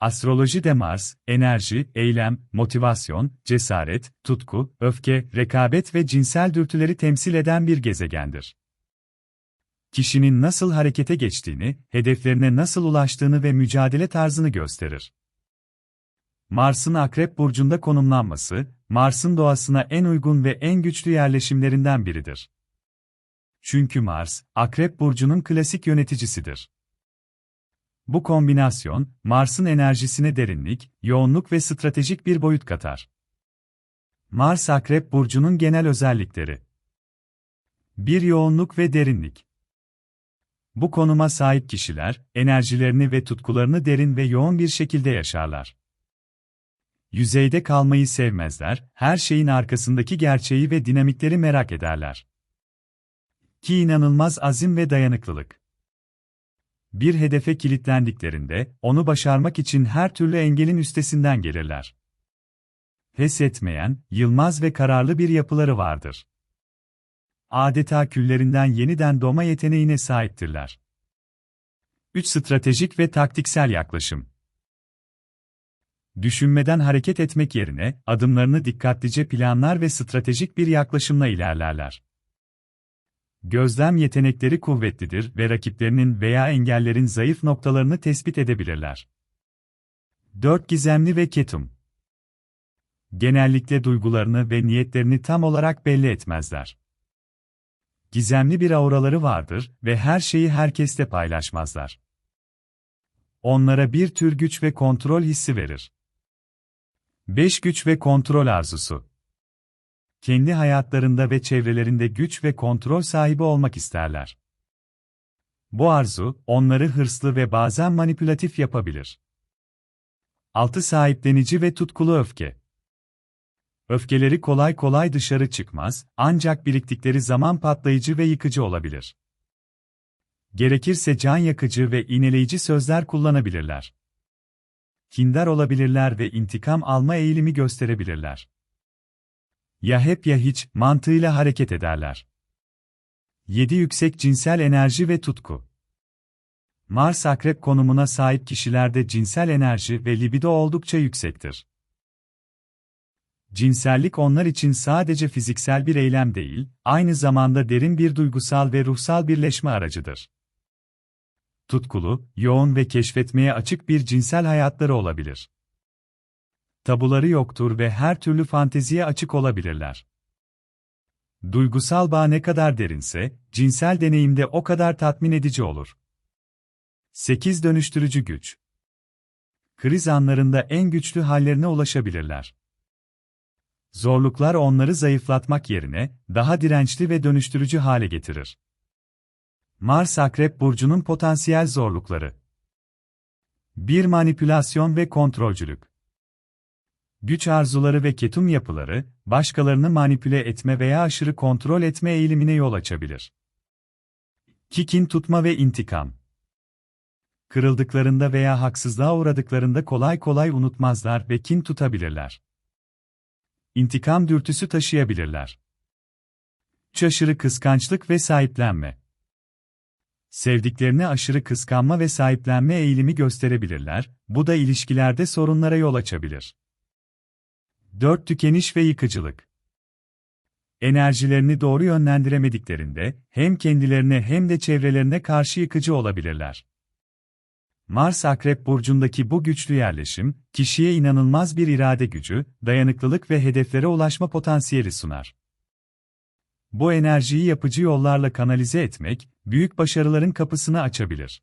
Astrolojide Mars, enerji, eylem, motivasyon, cesaret, tutku, öfke, rekabet ve cinsel dürtüleri temsil eden bir gezegendir. Kişinin nasıl harekete geçtiğini, hedeflerine nasıl ulaştığını ve mücadele tarzını gösterir. Mars'ın Akrep burcunda konumlanması, Mars'ın doğasına en uygun ve en güçlü yerleşimlerinden biridir. Çünkü Mars, Akrep burcunun klasik yöneticisidir. Bu kombinasyon, Mars'ın enerjisine derinlik, yoğunluk ve stratejik bir boyut katar. Mars Akrep burcunun genel özellikleri. Bir yoğunluk ve derinlik. Bu konuma sahip kişiler, enerjilerini ve tutkularını derin ve yoğun bir şekilde yaşarlar. Yüzeyde kalmayı sevmezler, her şeyin arkasındaki gerçeği ve dinamikleri merak ederler. Ki inanılmaz azim ve dayanıklılık. Bir hedefe kilitlendiklerinde, onu başarmak için her türlü engelin üstesinden gelirler. Pes etmeyen, yılmaz ve kararlı bir yapıları vardır. Adeta küllerinden yeniden doğma yeteneğine sahiptirler. 3. Stratejik ve taktiksel yaklaşım Düşünmeden hareket etmek yerine, adımlarını dikkatlice planlar ve stratejik bir yaklaşımla ilerlerler. Gözlem yetenekleri kuvvetlidir ve rakiplerinin veya engellerin zayıf noktalarını tespit edebilirler. 4. Gizemli ve ketum Genellikle duygularını ve niyetlerini tam olarak belli etmezler. Gizemli bir auraları vardır ve her şeyi herkesle paylaşmazlar. Onlara bir tür güç ve kontrol hissi verir. 5. Güç ve kontrol arzusu kendi hayatlarında ve çevrelerinde güç ve kontrol sahibi olmak isterler. Bu arzu, onları hırslı ve bazen manipülatif yapabilir. 6. Sahiplenici ve tutkulu öfke. Öfkeleri kolay kolay dışarı çıkmaz, ancak biriktikleri zaman patlayıcı ve yıkıcı olabilir. Gerekirse can yakıcı ve iğneleyici sözler kullanabilirler. Kindar olabilirler ve intikam alma eğilimi gösterebilirler. Ya hep ya hiç mantığıyla hareket ederler. 7. Yüksek cinsel enerji ve tutku. Mars akrep konumuna sahip kişilerde cinsel enerji ve libido oldukça yüksektir. Cinsellik onlar için sadece fiziksel bir eylem değil, aynı zamanda derin bir duygusal ve ruhsal birleşme aracıdır. Tutkulu, yoğun ve keşfetmeye açık bir cinsel hayatları olabilir tabuları yoktur ve her türlü fanteziye açık olabilirler. Duygusal bağ ne kadar derinse, cinsel deneyimde o kadar tatmin edici olur. 8. Dönüştürücü güç. Kriz anlarında en güçlü hallerine ulaşabilirler. Zorluklar onları zayıflatmak yerine daha dirençli ve dönüştürücü hale getirir. Mars Akrep burcunun potansiyel zorlukları. 1. Manipülasyon ve kontrolcülük. Güç arzuları ve ketum yapıları, başkalarını manipüle etme veya aşırı kontrol etme eğilimine yol açabilir. Kikin tutma ve intikam. Kırıldıklarında veya haksızlığa uğradıklarında kolay kolay unutmazlar ve kin tutabilirler. İntikam dürtüsü taşıyabilirler. Aşırı kıskançlık ve sahiplenme. Sevdiklerini aşırı kıskanma ve sahiplenme eğilimi gösterebilirler, bu da ilişkilerde sorunlara yol açabilir. 4. Tükeniş ve yıkıcılık. Enerjilerini doğru yönlendiremediklerinde hem kendilerine hem de çevrelerine karşı yıkıcı olabilirler. Mars Akrep burcundaki bu güçlü yerleşim, kişiye inanılmaz bir irade gücü, dayanıklılık ve hedeflere ulaşma potansiyeli sunar. Bu enerjiyi yapıcı yollarla kanalize etmek, büyük başarıların kapısını açabilir.